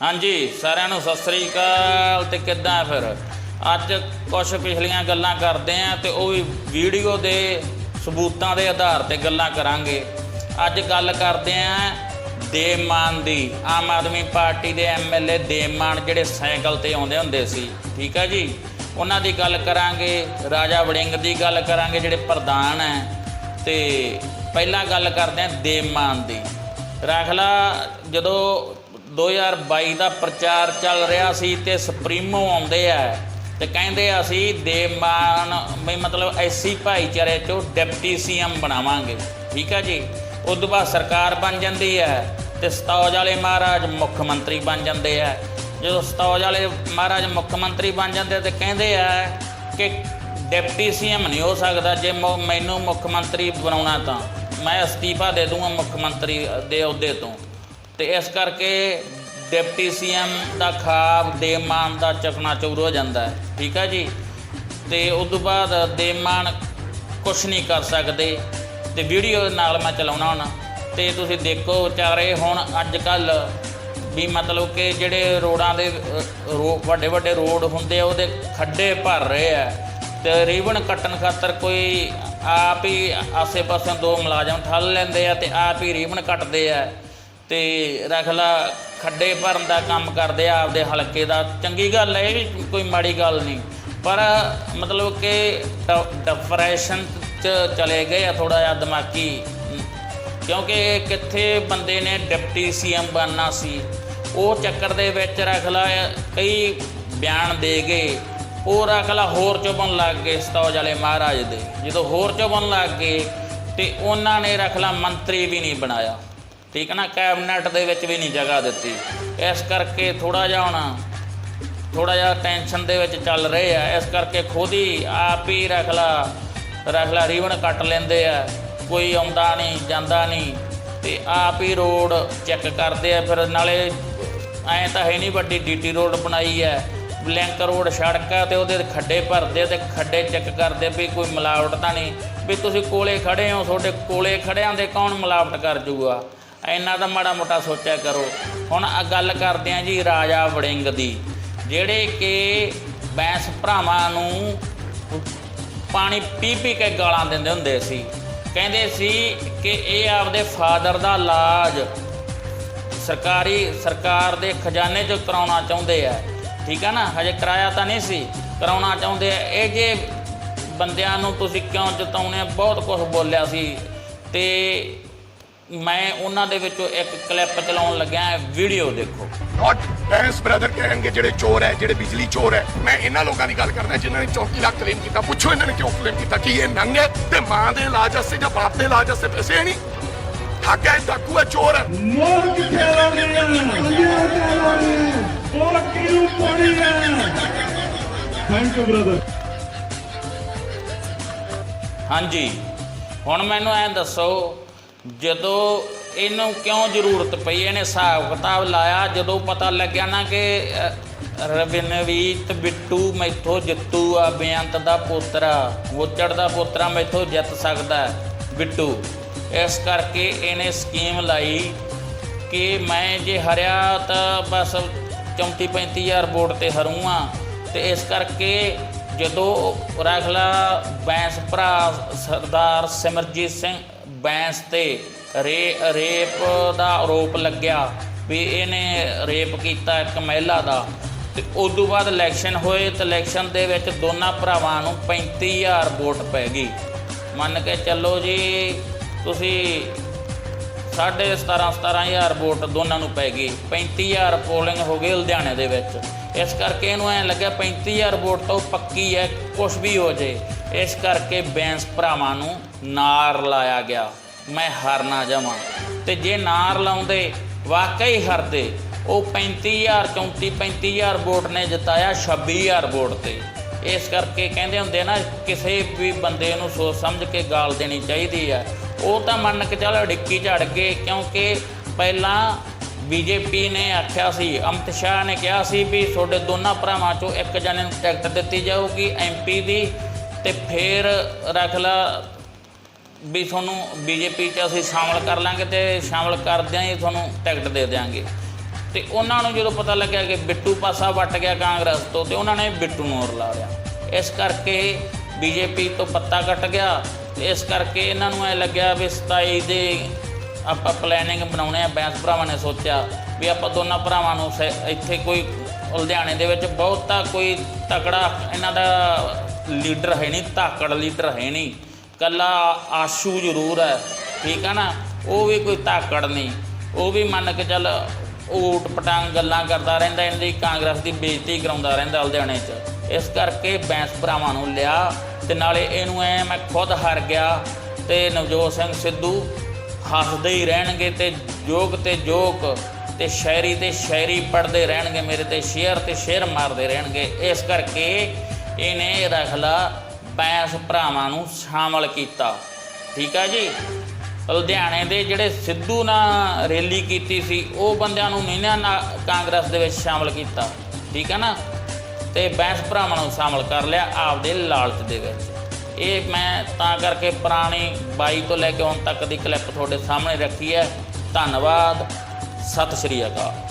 ਹਾਂਜੀ, ਸਾਰਿਆਂ ਨੂੰ ਸਤਿ ਸ੍ਰੀ ਅਕਾਲ ਤੇ ਕਿੱਦਾਂ ਫਿਰ? ਅੱਜ ਕੁਝ ਪਿਛਲੀਆਂ ਗੱਲਾਂ ਕਰਦੇ ਆਂ ਤੇ ਉਹ ਵੀ ਵੀਡੀਓ ਦੇ ਸਬੂਤਾਂ ਦੇ ਆਧਾਰ ਤੇ ਗੱਲਾਂ ਕਰਾਂਗੇ। ਅੱਜ ਗੱਲ ਕਰਦੇ ਆਂ ਦੇਮਾਨ ਦੀ। ਆਮ ਆਦਮੀ ਪਾਰਟੀ ਦੇ ਐਮਐਲਏ ਦੇਮਾਨ ਜਿਹੜੇ ਸਾਈਕਲ ਤੇ ਆਉਂਦੇ ਹੁੰਦੇ ਸੀ, ਠੀਕ ਆ ਜੀ? ਉਹਨਾਂ ਦੀ ਗੱਲ ਕਰਾਂਗੇ, ਰਾਜਾ ਵੜਿੰਗ ਦੀ ਗੱਲ ਕਰਾਂਗੇ ਜਿਹੜੇ ਪ੍ਰਧਾਨ ਹੈ ਤੇ ਪਹਿਲਾਂ ਗੱਲ ਕਰਦੇ ਆਂ ਦੇਮਾਨ ਦੀ। ਰਾਖਲਾ, ਜਦੋਂ 2022 ਦਾ ਪ੍ਰਚਾਰ ਚੱਲ ਰਿਹਾ ਸੀ ਤੇ ਸੁਪਰੀਮੋ ਆਉਂਦੇ ਆ ਤੇ ਕਹਿੰਦੇ ਅਸੀਂ ਦੇਮਾਨ ਵੀ ਮਤਲਬ ਐਸੀ ਭਾਈਚਾਰੇ ਚੋਂ ਡਿਪਟੀ ਸੀਐਮ ਬਣਾਵਾਂਗੇ, ਠੀਕ ਆ ਜੀ? ਉਸ ਤੋਂ ਬਾਅਦ ਸਰਕਾਰ ਬਣ ਜਾਂਦੀ ਹੈ ਤੇ ਸਤੌਜ ਵਾਲੇ ਮਹਾਰਾਜ ਮੁੱਖ ਮੰਤਰੀ ਬਣ ਜਾਂਦੇ ਆ। ਜਦੋਂ ਸਤੌਜ ਵਾਲੇ ਮਹਾਰਾਜ ਮੁੱਖ ਮੰਤਰੀ ਬਣ ਜਾਂਦੇ ਤੇ ਕਹਿੰਦੇ ਆ ਕਿ ਡਿਪਟੀ ਸੀਐਮ ਨਹੀਂ ਹੋ ਸਕਦਾ ਜੇ ਮੋ- ਮੈਨੂੰ ਮੁੱਖ ਮੰਤਰੀ ਬਣਾਉਣਾ ਤਾਂ। ਮੈਂ ਅਸਤੀਫਾ ਦੇ ਦੂੰਗਾ ਮੁੱਖ ਮੰਤਰੀ ਦੇ ਅਹੁਦੇ ਤੋਂ। ਤੇ ਇਸ ਕਰਕੇ ਡਿਪਟੀ ਸੀਐਮ ਦਾ ਖਾਬ ਦੇਮਾਨ ਦਾ ਚਕਨਾ ਚੂਰ ਹੋ ਜਾਂਦਾ ਹੈ। ਠੀਕ ਹੈ ਜੀ? ਤੇ ਉਸ ਤੋਂ ਬਾਅਦ ਦੇਮਾਨ ਕੁਝ ਨਹੀਂ ਕਰ ਸਕਦੇ। ਤੇ ਵੀਡੀਓ ਨਾਲ ਮੈਂ ਚਲਾਉਣਾ ਹੁਣ। ਤੇ ਤੁਸੀਂ ਦੇਖੋ ਵਿਚਾਰੇ ਹੁਣ ਅੱਜ ਕੱਲ ਵੀ ਮਤਲਬ ਕਿ ਜਿਹੜੇ ਰੋਡਾਂ ਦੇ ਰੋ ਵੱਡੇ ਵੱਡੇ ਰੋਡ ਹੁੰਦੇ ਆ, ਉਹਦੇ ਖੱਡੇ ਭਰ ਰਹੇ ਆ। ਤੇ ਰੀਬਨ ਕੱਟਣ ਖਾਤਰ ਕੋਈ ਆਪ ਹੀ ਆਸੇ-ਪਾਸੇ ਦੋ ਮੁਲਾਜ਼ਮ ਠੱਲ ਲੈਂਦੇ ਆ ਤੇ ਆਪ ਹੀ ਰੀਬਨ ਕੱਟਦੇ ਆ। ਤੇ ਰਖਲਾ ਖੱਡੇ ਭਰਨ ਦਾ ਕੰਮ ਕਰਦੇ ਆ, ਆਪਦੇ ਹਲਕੇ ਦਾ। ਚੰਗੀ ਗੱਲ ਹੈ ਇਹ ਵੀ ਕੋਈ ਮਾੜੀ ਗੱਲ ਨਹੀਂ। ਪਰ ਮਤਲਬ ਕਿ ਡਿਪਰੈਸ਼ਨ ਚ ਚਲੇ ਗਏ ਆ ਥੋੜਾ ਜਿਹਾ ਦਿਮਾਗੀ। ਕਿਉਂਕਿ ਕਿੱਥੇ ਬੰਦੇ ਨੇ ਡਿਪਟੀ ਸੀਐਮ ਬਣਨਾ ਸੀ, ਉਹ ਚੱਕਰ ਦੇ ਵਿੱਚ ਰਖਲਾ ਕਈ ਬਿਆਨ ਦੇ ਗਏ। ਉਹ ਰਖਲਾ ਹੋਰ ਚੁਬਣ ਲੱਗ ਗਏ ਸਤੌਜ ਵਾਲੇ ਮਹਾਰਾਜ ਦੇ। ਜਦੋਂ ਹੋਰ ਚੁਬਣ ਲੱਗ ਗਏ ਤੇ ਉਹਨਾਂ ਨੇ ਰਖਲਾ ਮੰਤਰੀ ਵੀ ਨਹੀਂ ਬਣਾਇਆ। ਠੀਕ ਹੈ ਨਾ ਕੈਬਨਿਟ ਦੇ ਵਿੱਚ ਵੀ ਨਹੀਂ ਜਗ੍ਹਾ ਦਿੱਤੀ। ਇਸ ਕਰਕੇ ਥੋੜਾ ਜਿਹਾ ਹੁਣ ਥੋੜਾ ਜਿਹਾ ਟੈਨਸ਼ਨ ਦੇ ਵਿੱਚ ਚੱਲ ਰਹੇ ਆ। ਇਸ ਕਰਕੇ ਖੁਦ ਹੀ ਆਪ ਹੀ ਰਖਲਾ ਰਖਲਾ ਰੀਵਨ ਕੱਟ ਲੈਂਦੇ ਆ। ਕੋਈ ਆਉਂਦਾ ਨਹੀਂ, ਜਾਂਦਾ ਨਹੀਂ। ਤੇ ਆਪ ਹੀ ਰੋਡ ਚੈੱਕ ਕਰਦੇ ਆ। ਫਿਰ ਨਾਲੇ ਐਂ ਤਾਂ ਹੈ ਨਹੀਂ ਵੱਡੀ ਡੀਟੀ ਰੋਡ ਬਣਾਈ ਹੈ ਬਲੈਂਕ ਰੋਡ ਸੜਕ ਹੈ ਤੇ ਉਹਦੇ ਖੱਡੇ ਭਰਦੇ ਤੇ ਖੱਡੇ ਚੈੱਕ ਕਰਦੇ ਵੀ ਕੋਈ ਮਿਲਾਵਟ ਤਾਂ ਨਹੀਂ। ਵੀ ਤੁਸੀਂ ਕੋਲੇ ਖੜੇ ਹੋ, ਤੁਹਾਡੇ ਕੋਲੇ ਖੜਿਆਂ ਦੇ ਕੌਣ ਮਿਲਾਵਟ ਕਰ ਜੂਗਾ? ਇੰਨਾ ਤਾਂ ਮਾੜਾ ਮੋਟਾ ਸੋਚਿਆ ਕਰੋ। ਹੁਣ ਆ ਗੱਲ ਕਰਦੇ ਆ ਜੀ ਰਾਜਾ ਵੜਿੰਗ ਦੀ, ਜਿਹੜੇ ਕਿ ਬੈਂਸ ਭਰਾਵਾਂ ਨੂੰ ਪਾਣੀ ਪੀ ਪੀ ਕੇ ਗਾਲਾਂ ਦਿੰਦੇ ਹੁੰਦੇ ਸੀ। ਕਹਿੰਦੇ ਸੀ ਕਿ ਇਹ ਆਪਦੇ ਫਾਦਰ ਦਾ ਇਲਾਜ ਸਰਕਾਰੀ ਸਰਕਾਰ ਦੇ ਖਜ਼ਾਨੇ 'ਚੋਂ ਕਰਾਉਣਾ ਚਾਹੁੰਦੇ ਆ। ਠੀਕ ਆ ਨਾ? ਹਜੇ ਕਰਾਇਆ ਤਾਂ ਨਹੀਂ ਸੀ। ਕਰਾਉਣਾ ਚਾਹੁੰਦੇ ਆ। ਇਹ ਜੇ ਬੰਦਿਆਂ ਨੂੰ ਤੁਸੀਂ ਕਿਉਂ ਜਿਤਾਉਣੇ ਬਹੁਤ ਕੁਝ ਬੋਲਿਆ ਸੀ। ਤੇ ਮੈਂ ਉਹਨਾਂ ਦੇ ਵਿੱਚੋਂ ਇੱਕ ਕਲਿੱਪ ਚਲਾਉਣ ਲੱਗਿਆ ਵੀਡੀਓ ਦੇਖੋ। ਔਰ ਬੈਂਸ ਬ੍ਰਦਰ ਕਹਿਣਗੇ ਜਿਹੜੇ ਚੋਰ ਹੈ ਜਿਹੜੇ ਬਿਜਲੀ ਚੋਰ ਹੈ? ਮੈਂ ਇਹਨਾਂ ਲੋਕਾਂ ਦੀ ਗੱਲ ਕਰਦਾ ਜਿਨ੍ਹਾਂ ਨੇ 34 ਲੱਖ ਕਲੇਮ ਕੀਤਾ। ਪੁੱਛੋ ਇਹਨਾਂ ਨੇ ਕਿਉਂ ਕਲੇਮ ਕੀਤਾ? ਕੀ ਇਹ ਨੰਗ ਹੈ ਤੇ ਮਾਂ ਦੇ ਇਲਾਜ ਵਾਸਤੇ ਜਾਂ ਬਾਪ ਦੇ ਇਲਾਜ ਵਾਸਤੇ ਪੈਸੇ ਨਹੀਂ? ਠੱਗ ਹੈ ਡਾਕੂ ਹੈ ਚੋਰ ਹੈ। ਮੋਰ ਕਿੱਥੇ ਲਾਉਣੀ ਹੈ? ਲਾਉਣੀ ਹੈ? ਮੋਰ ਕਿਉਂ ਪਾਣੀ ਹੈ? ਥੈਂਕ ਯੂ ਬ੍ਰਦਰ ਹਾਂਜੀ। ਹੁਣ ਮੈਨੂੰ ਐਂ ਦੱਸੋ ਜਦੋਂ ਇਹਨੂੰ ਕਿਉਂ ਜ਼ਰੂਰਤ ਪਈ? ਇਹਨੇ ਹਿਸਾਬ ਕਿਤਾਬ ਲਾਇਆ, ਜਦੋਂ ਪਤਾ ਲੱਗਿਆ ਨਾ ਕਿ ਰਵਿਨਵੀਤ ਬਿੱਟੂ ਮੈਥੋਂ ਜਿੱਤੂ ਆ, ਬੇਅੰਤ ਦਾ ਪੋਤਰਾ, ਵੋਚੜ ਦਾ ਪੋਤਰਾ ਮੈਥੋਂ ਜਿੱਤ ਸਕਦਾ ਬਿੱਟੂ। ਇਸ ਕਰਕੇ ਇਹਨੇ ਸਕੀਮ ਲਾਈ ਕਿ ਮੈਂ ਜੇ ਹਰਿਆ ਤਾਂ ਬਸ 34 35000 ਵੋਟ ਤੇ ਹਰੂੰਗਾ। ਤੇ ਇਸ ਕਰਕੇ ਜਦੋਂ ਰਖਲਾ ਬੈਂਸ ਭਰਾ ਸਰਦਾਰ ਸਿਮਰਜੀਤ ਸਿੰਘ ਬੈਂਸ ਤੇ ਰੇ, ਰੇਪ ਦਾ ਆਰੋਪ ਲੱਗਿਆ ਵੀ ਇਹਨੇ ਰੇਪ ਕੀਤਾ ਇੱਕ ਮਹਿਲਾ ਦਾ। ਤੇ ਉਸ ਤੋਂ ਬਾਅਦ ਇਲੈਕਸ਼ਨ ਹੋਏ ਤੇ ਇਲੈਕਸ਼ਨ ਦੇ ਵਿੱਚ ਦੋਨਾਂ ਭਰਾਵਾਂ ਨੂੰ 35000 ਵੋਟ ਪੈ ਗਈ। ਮੰਨ ਕੇ ਚੱਲੋ ਜੀ, ਤੁਸੀਂ ਸਾਢੇ 17 17000 ਵੋਟ ਦੋਨਾਂ ਨੂੰ ਪੈ ਗਈ। 35000 ਪੋਲਿੰਗ ਹੋ ਗਈ ਲੁਧਿਆਣੇ ਦੇ ਵਿੱਚ। ਇਸ ਕਰਕੇ ਇਹਨੂੰ ਐ ਲੱਗਿਆ 35000 ਵੋਟ ਤੋਂ ਪੱਕੀ ਹੈ ਕੁਝ ਵੀ ਹੋ ਜੇ। ਇਸ ਕਰਕੇ ਬੈਂਸ ਭਰਾਵਾਂ ਨੂੰ ਨਾਰ ਲਾਇਆ ਗਿਆ। ਮੈਂ ਹਾਰ ਨਾ ਜਾਵਾਂ। ਤੇ ਜੇ ਨਾਰ ਲਾਉਂਦੇ, ਵਾਕਈ ਹਰਦੇ, ਉਹ 35000 34 35000 ਵੋਟ ਨੇ ਜਿਤਾਇਆ 26000 ਵੋਟ ਤੇ। ਇਸ ਕਰਕੇ ਕਹਿੰਦੇ ਹੁੰਦੇ ਨਾ, ਕਿਸੇ ਵੀ ਬੰਦੇ ਨੂੰ ਸੋਚ ਸਮਝ ਕੇ ਗਾਲ ਦੇਣੀ ਚਾਹੀਦੀ ਹੈ। ਉਹ ਤਾਂ ਮੰਨ ਕੇ ਚੱਲ ਡਿੱਕੀ ਝੜ ਗਏ, ਕਿਉਂਕਿ ਪਹਿਲਾਂ ਬੀਜੇਪੀ ਨੇ ਆਖਿਆ ਸੀ ਅਮਿਤ ਸ਼ਾਹ ਨੇ ਕਿਹਾ ਸੀ ਵੀ ਤੁਹਾਡੇ ਦੋਨਾਂ ਭਰਾਵਾਂ ਚੋਂ ਇੱਕ ਜਣੇ ਨੂੰ ਟਿਕਟ ਦਿੱਤੀ ਜਾਊਗੀ ਐਮਪੀ ਦੀ ਤੇ ਫਿਰ ਰੱਖ ਲਾ ਵੀ ਤੁਹਾਨੂੰ ਬੀਜੇਪੀ 'ਚ ਅਸੀਂ ਸ਼ਾਮਲ ਕਰ ਲਾਂਗੇ ਤੇ ਸ਼ਾਮਲ ਕਰਦਿਆਂ ਹੀ ਤੁਹਾਨੂੰ ਟਿਕਟ ਦੇ ਦਿਆਂਗੇ। ਤੇ ਉਹਨਾਂ ਨੂੰ ਜਦੋਂ ਪਤਾ ਲੱਗਿਆ ਕਿ ਬਿੱਟੂ ਪਾਸਾ ਵੱਟ ਗਿਆ ਕਾਂਗਰਸ ਤੋਂ ਤੇ ਉਹਨਾਂ ਨੇ ਬਿੱਟੂ ਨੂੰ ਰਲਾ ਲਿਆ। ਇਸ ਕਰਕੇ ਬੀਜੇਪੀ ਤੋਂ ਪੱਤਾ ਕੱਟ ਗਿਆ। ਤੇ ਇਸ ਕਰਕੇ ਇਹਨਾਂ ਨੂੰ ਐ ਲੱਗਿਆ ਵੀ 27 ਦੇ ਆਪਾਂ ਪਲੈਨਿੰਗ ਬਣਾਉਣੇ ਆ ਬੈਂਸ ਭਰਾਵਾਂ ਨੇ ਸੋਚਿਆ ਵੀ ਆਪਾਂ ਦੋਨਾਂ ਭਰਾਵਾਂ ਨੂੰ ਸੈ- ਇੱਥੇ ਕੋਈ ਲੁਧਿਆਣੇ ਦੇ ਵਿੱਚ ਬਹੁਤਾ ਕੋਈ ਤਕੜਾ ਇਹਨਾਂ ਦਾ ਲੀਡਰ ਹੈ ਨਹੀਂ, ਧਾਕੜ ਲੀਡਰ ਹੈ ਨਹੀਂ। ਕੱਲਾ ਆਸ਼ੂ ਜ਼ਰੂਰ ਹੈ, ਠੀਕ ਹੈ ਨਾ? ਉਹ ਵੀ ਕੋਈ ਧਾਕੜ ਨਹੀਂ। ਉਹ ਵੀ ਮੰਨ ਕੇ ਚੱਲ ਊਟ ਪਟਾਂਗ ਗੱਲਾਂ ਕਰਦਾ ਰਹਿੰਦਾ, ਇਹਦੀ ਕਾਂਗਰਸ ਦੀ ਬੇਇੱਜ਼ਤੀ ਕਰਾਉਂਦਾ ਰਹਿੰਦਾ ਲੁਧਿਆਣੇ 'ਚ। ਇਸ ਕਰਕੇ ਬੈਂਸ ਭਰਾਵਾਂ ਨੂੰ ਲਿਆ ਤੇ ਨਾਲੇ ਇਹਨੂੰ ਐ ਮੈਂ ਖੁਦ ਹਾਰ ਗਿਆ ਤੇ ਨਵਜੋਤ ਸਿੰਘ ਸਿੱਧੂ ਹੱਸਦੇ ਹੀ ਰਹਿਣਗੇ ਤੇ ਜੋਗ ਤੇ ਜੋਕ ਤੇ ਸ਼ਾਇਰੀ ਤੇ ਸ਼ਾਇਰੀ ਪੜਦੇ ਰਹਿਣਗੇ, ਮੇਰੇ ਤੇ ਸ਼ੇਰ ਤੇ ਸ਼ੇਰ ਮਾਰਦੇ ਰਹਿਣਗੇ। ਇਸ ਕਰਕੇ ਇਹਨੇ ਰਖਲਾ ਬੈਂਸ ਭਰਾਵਾਂ ਨੂੰ ਸ਼ਾਮਲ ਕੀਤਾ। ਠੀਕ ਆ ਜੀ? ਲੁਧਿਆਣੇ ਦੇ ਜਿਹੜੇ ਸਿੱਧੂ ਨਾਲ ਰੈਲੀ ਕੀਤੀ ਸੀ, ਉਹ ਬੰਦਿਆਂ ਨੂੰ ਨਹੀਂ ਨਾ ਕਾਂਗਰਸ ਦੇ ਵਿੱਚ ਸ਼ਾਮਲ ਕੀਤਾ। ਠੀਕ ਹੈ ਨਾ? ਤੇ ਬੈਂਸ ਭਰਾਵਾਂ ਨੂੰ ਸ਼ਾਮਲ ਕਰ ਲਿਆ ਆਪਦੇ ਲਾਲਚ ਦੇ ਵਿੱਚ। ਇਹ ਮੈਂ ਤਾਂ ਕਰਕੇ ਪੁਰਾਣੀ ਬਾਈ ਤੋਂ ਲੈ ਕੇ ਹੁਣ ਤੱਕ ਦੀ ਕਲਿੱਪ ਤੁਹਾਡੇ ਸਾਹਮਣੇ ਰੱਖੀ ਹੈ। ਧੰਨਵਾਦ। ਸਤਿ ਸ਼੍ਰੀ ਅਕਾਲ।